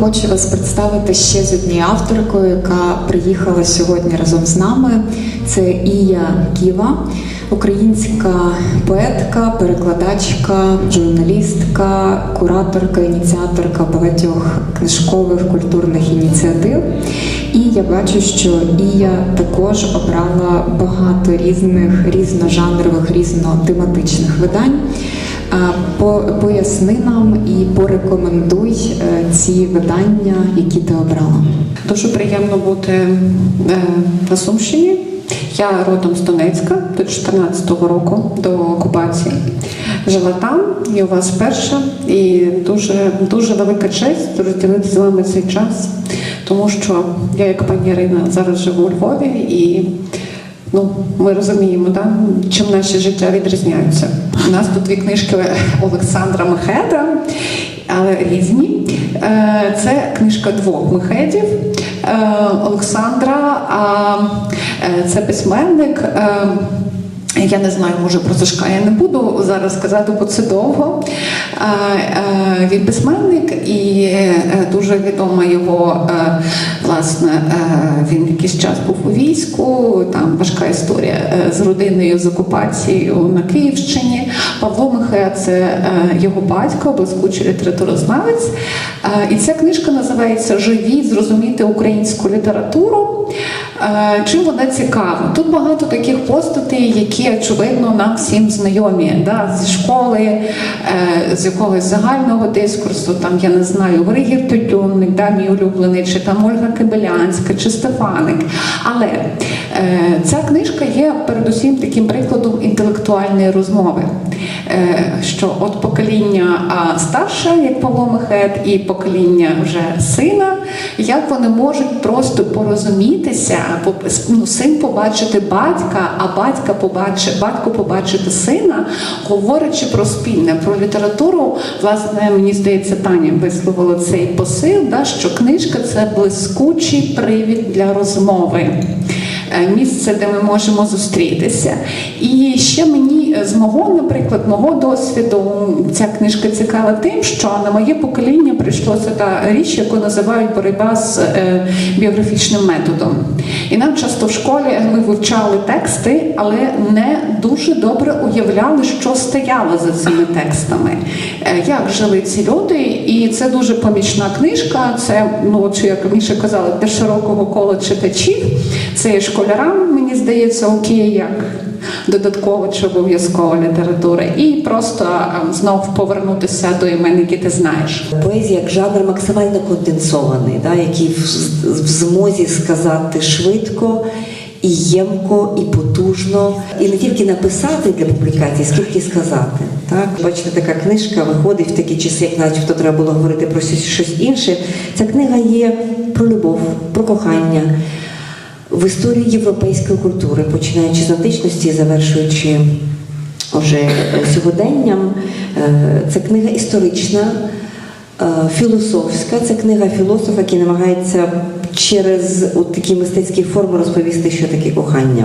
Хочу вас представити ще з однією авторкою, яка приїхала сьогодні разом з нами. Це Ія Ківа, українська поетка, перекладачка, журналістка, кураторка, ініціаторка багатьох книжкових культурних ініціатив. І я бачу, що Ія також обрала багато різних різножанрових, різнотематичних видань. По- Поясни нам і порекомендуй е, ці видання, які ти обрала. Дуже приємно бути е, на Сумщині. Я родом з Донецька до 14-го року до окупації. Жила там і у вас перша. І дуже, дуже велика честь розділити з вами цей час, тому що я, як пані Ірина, зараз живу у Львові і ну, ми розуміємо, да, чим наші життя відрізняються. У нас тут дві книжки Олександра Мехеда, але різні. Е, Це книжка двох мехедів. Е, Олександра, а е, це письменник. я не знаю, може про Сашка я не буду зараз казати, бо це довго. Він письменник і дуже відома його, власне, він якийсь час був у війську, там важка історія з родиною з окупацією на Київщині. Павло Михе це е, його батько, блискучий літературознавець. Е, І ця книжка називається Живі зрозуміти українську літературу. Е, Чим вона цікава? Тут багато таких постатей, які очевидно нам всім знайомі да? зі школи, з якогось загального дискурсу. Там я не знаю, Григір Тютюнник, да, мій улюблений, чи там Ольга Кибелянська, чи Стефаник. Але ця книжка є передусім таким прикладом інтелектуальної розмови. Е, що от покоління старше, як Павло Мехет, і покоління вже сина, як вони можуть просто порозумітися, по- ну, син побачити батька, а батька побачи, батько побачити сина, говорячи про спільне, про літературу, власне, мені здається, Таня висловила цей посил, да, що книжка це блискучий привід для розмови. Е, Місце, де ми можемо зустрітися. І ще мені е, з мого, наприклад, мого досвіду ця книжка цікава тим, що на моє покоління прийшлося та річ, яку називають боротьба з е, біографічним методом. І нам часто в школі ми вивчали тексти, але не дуже добре уявляли, що стояло за цими текстами, Е, як жили ці люди. І це дуже помічна книжка. Це, ну от як Міша казала, для широкого кола читачів. Це є школярам, мені здається, окей, як додаткова чи обов'язкова література. І просто ем, знов повернутися до імен, які ти знаєш. Поезія як жанр максимально конденсований, да, який в, в змозі сказати швидко. І ємко, і потужно, і не тільки написати для публікації, скільки сказати. Так, бачите, така книжка виходить в такі часи, як начебто треба було говорити про щось інше. Ця книга є про любов, про кохання в історії європейської культури, починаючи з античності завершуючи вже сьогоденням. Е, Це книга історична, е, філософська. Це книга філософа, який намагається через от такі мистецькі форми розповісти, що таке кохання.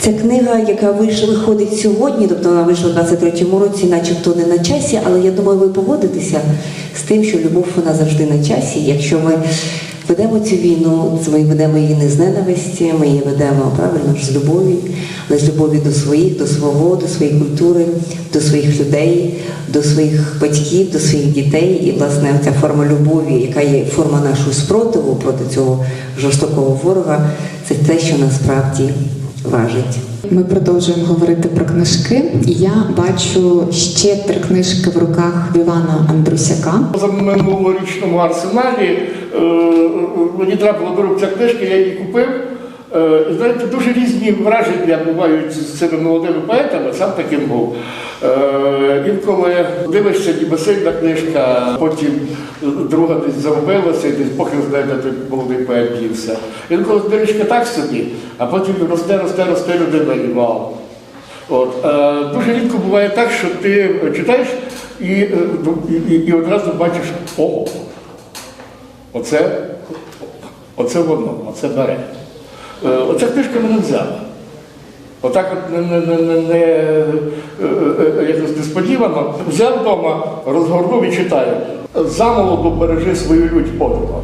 Це книга, яка вийшла, виходить сьогодні, тобто вона вийшла в 23-му році, начебто не на часі, але я думаю, ви погодитеся з тим, що любов вона завжди на часі. Якщо ми ведемо цю війну, ми ведемо її не з ненависті, ми її ведемо правильно ж з любові, але з любові до своїх, до свого, до своєї культури, до своїх людей, до своїх батьків, до своїх дітей. І власне ця форма любові, яка є форма нашого спротиву проти цього жорстокого ворога, це те, що насправді важить. Ми продовжуємо говорити про книжки, я бачу ще три книжки в руках Івана Андрусяка. За минулорічному арсеналі е, мені трапила до рук ця книжка, я її купив. Е, Знаєте, дуже різні враження бувають з цими молодими поетами, сам таким був. Е, Інколи дивишся, ніби сильна книжка, потім друга десь загубилася, десь поки знає, де той молодий поет дівся. Інколи книжка так собі, а потім росте, росте, росте людина і вау. От, е, дуже рідко буває так, що ти читаєш ну, і, і, і одразу бачиш, о, оце, оце воно, оце бере. Е, оця книжка мене взяла. Отак от не, не, не, не, е, е, якось несподівано. Взяв вдома, розгорнув і читаю. замолоду бережи свою лють подругу.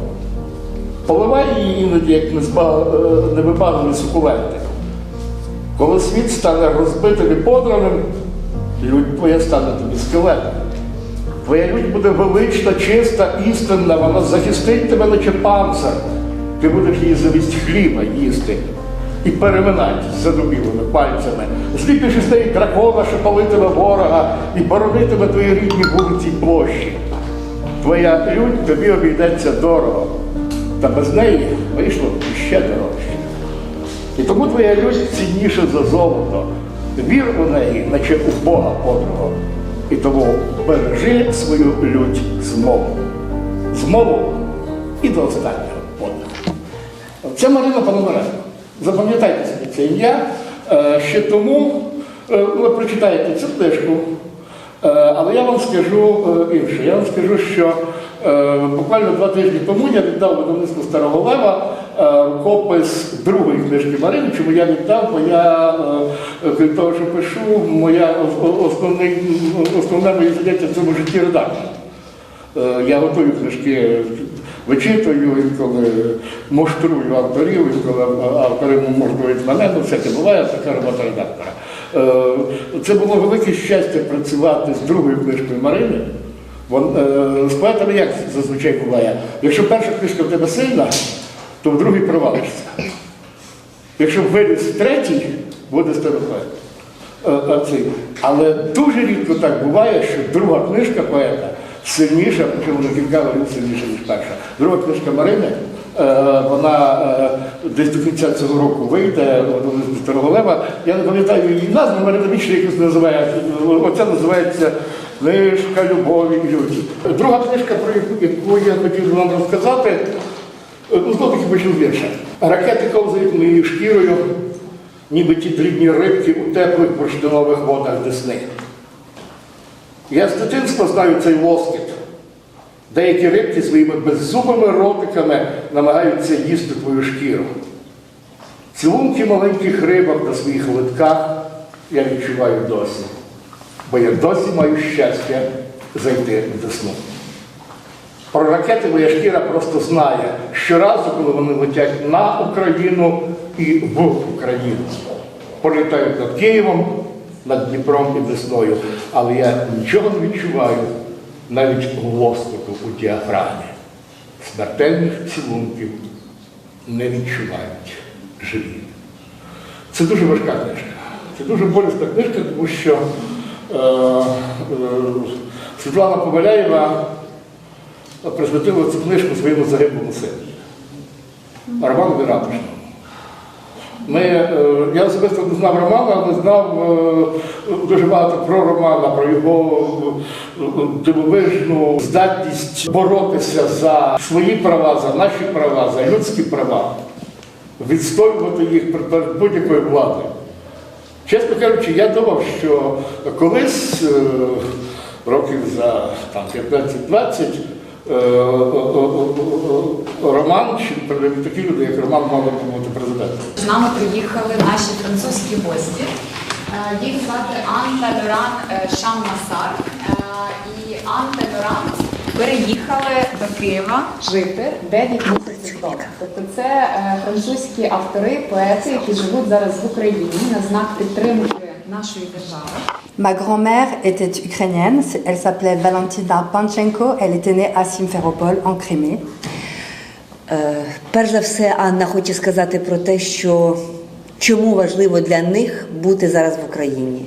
Поливай її іноді, як невибагливі сукуленти. Коли світ стане розбитим і подраним, лють твоя стане тобі скелетом. Твоя лють буде велична, чиста, істинна, вона захистить тебе, наче панцир. Ти будеш її завість хліба їсти і переминати з задубілими пальцями. Зліпиш із неї дракона, що палитиме ворога і боронитиме твої рідні вулиці й площі. Твоя лють тобі обійдеться дорого, та без неї вийшло ще дорожче. І тому твоя лють цінніша за золото. Вір у неї, наче у Бога подругу. І тому бережи свою лють змову. Змову і до останнього. Це Марина Пономаренко. Запам'ятайте собі це ім'я. Е, Ще тому е, ви прочитаєте цю книжку. Е, Але я вам скажу інше. Я вам скажу, що буквально два тижні тому я віддав видавництву Старого Лева рукопис другої книжки Марини. Чому я віддав? Бо я, крім того, що пишу, моя ос- о- основний, основне моє заняття в цьому житті редактор. Я готую книжки, вичитую, інколи муштрую авторів, інколи автори муштрують мене, ну всяке буває, така робота редактора. Е, Це було велике щастя працювати з другою книжкою Марини. Е, З поетами як зазвичай буває. Якщо перша книжка в тебе сильна, то в другій провалишся. Якщо виліз третій, буде з тебе поет. Е. Але дуже рідко так буває, що друга книжка поета сильніша, причому на кілька разів сильніша, ніж перша. Друга книжка Марини, е, вона е, десь до кінця цього року вийде видавництво Я не пам'ятаю її назву, Марина більше якось називає. Оця називається Книжка любові і люті. Друга книжка, про яку- я хотів вам розказати, е, ну, знову таки почну вірша. Ракети ковзають моєю шкірою, ніби ті дрібні рибки у теплих бурштинових водах Десни. Я з дитинства знаю цей лоскіт. Деякі рибки своїми беззубими ротиками намагаються їсти твою шкіру. Цілунки маленьких рибок на своїх литках я відчуваю досі, бо я досі маю щастя зайти в десну. Про ракети моя шкіра просто знає щоразу, коли вони летять на Україну і в Україну. Політають над Києвом, над Дніпром і Десною, але я нічого не відчуваю, навіть лоскоту у діафрагмі. Смертельних цілунків не відчувають живі. Це дуже важка книжка. Це дуже болісна книжка, тому що е, е, Світлана Поваляєва присвятила цю книжку своєму загиблому сину. Роману Віратушному. Ми, е, я особисто не знав Романа, але знав е, дуже багато про Романа, про його е, дивовижну здатність боротися за свої права, за наші права, за людські права, відстоювати їх перед будь-якою владою. Чесно кажучи, я думав, що колись, років за там, 15-20, е, е, е, е, Роман, чи такі люди, як Роман, мали б бути президентом. З нами приїхали наші французькі гості. Е, Їх звати Анта Лоран е, Шаммасар. Е, І Анта Лоран переїхали до Києва жити 9 місяців тому. Тобто це е, французькі автори, поети, які живуть зараз в Україні на знак підтримки. Ma grand-mère était ukrainienne, elle s'appelait Valentina Panchenko, elle était née à Simferopol en Crimée. Е, Перш за все, Анна хоче сказати про те, що чому важливо для них бути зараз в Україні.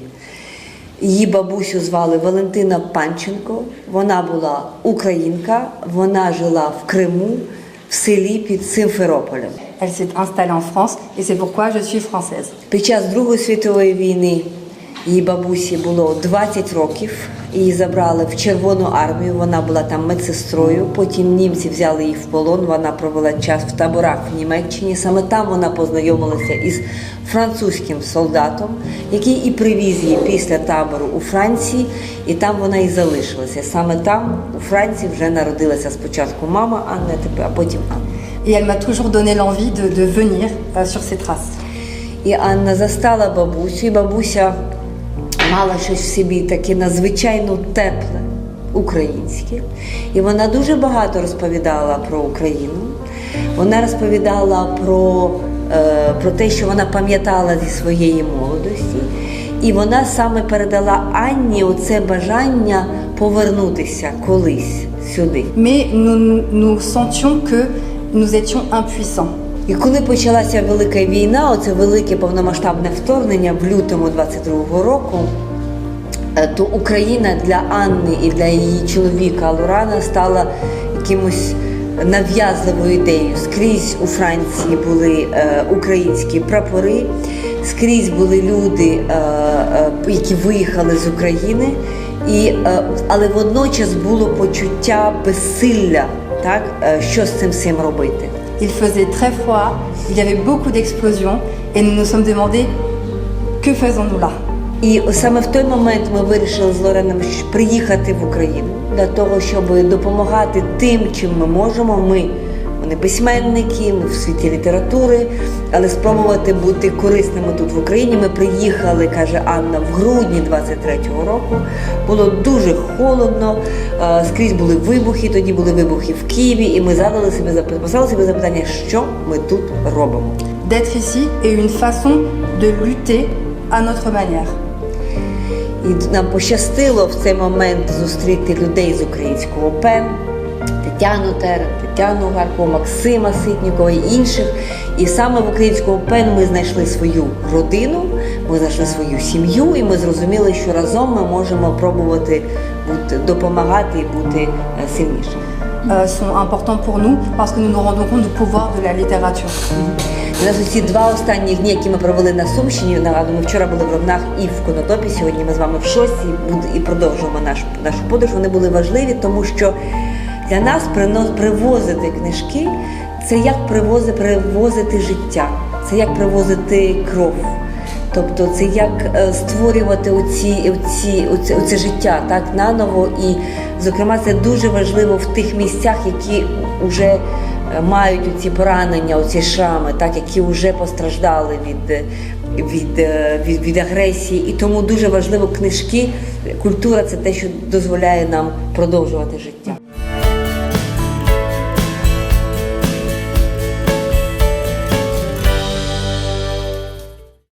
Її бабусю звали Валентина Панченко. Вона була українка, вона жила в Криму, в селі під Симферополем. Elle s'est installée en France et c'est pourquoi je suis française. Під час Другої світової війни її бабусі було 20 років. Її забрали в Червону армію. Вона була там медсестрою. Потім німці взяли її в полон. Вона провела час в таборах в Німеччині. Саме там вона познайомилася із французьким солдатом, який і привіз її після табору у Франції, і там вона і залишилася. Саме там, у Франції, вже народилася спочатку мама Анна, а потім Анна. Et elle m'a toujours donné l'envie de, de venir euh, sur ses traces. І Анна застала бабусю, і бабуся мала щось в собі таке надзвичайно тепле, українське, і вона дуже багато розповідала про Україну. Вона розповідала про, е, про те, що вона пам'ятала зі своєї молодості. І вона саме передала Анні оце бажання повернутися колись сюди. Mais nous, nous sentions que nous étions impuissants. І коли почалася велика війна, оце велике повномасштабне вторгнення в лютому 22-го року, е, то Україна для Анни і для її чоловіка Лорана стала якимось нав'язливою ідеєю. Скрізь у Франції були е, українські прапори, скрізь були люди, е, які виїхали з України, і, але водночас було почуття безсилля, так, е, що з цим всім робити. Il faisait très froid, il y avait beaucoup d'explosions et nous nous sommes demandé que faisons-nous là І саме в той момент ми вирішили з Лореном приїхати в Україну для того, щоб допомагати тим, чим ми можемо. Ми вони письменники, ми в світі літератури, але спробувати бути корисними тут в Україні. Ми приїхали, каже Анна, в грудні 23-го року. Було дуже холодно, е, скрізь були вибухи. Тоді були вибухи в Києві, і ми задали собі зап- поставили собі запитання, що ми тут робимо. D'être ici est une façon de lutter à notre manière. І нам пощастило в цей момент зустріти людей з українського ПЕН, Тетяну Терен, Тетяну Гарко, Максима Ситнікова і інших. І саме в українському ПЕН ми знайшли свою родину, ми знайшли свою сім'ю, і ми зрозуміли, що разом ми можемо пробувати бути, допомагати і бути е, сильнішими. euh, sont importants pour nous parce que nous nous rendons compte du pouvoir de la littérature. У нас ці два останні дні, які ми провели на Сумщині, нагадую, ми вчора були в Ровнах і в Конотопі. Сьогодні ми з вами в шості і продовжуємо наш, нашу подорож. Вони були важливі, тому що для нас привозити книжки це як привози, привозити життя, це як привозити кров. Тобто це як е, створювати оці, оці, оце, оце життя так наново. І, зокрема, це дуже важливо в тих місцях, які вже е, мають оці поранення, оці шрами, так, які вже постраждали від, е, від, від, від агресії. І тому дуже важливо книжки, культура це те, що дозволяє нам продовжувати життя.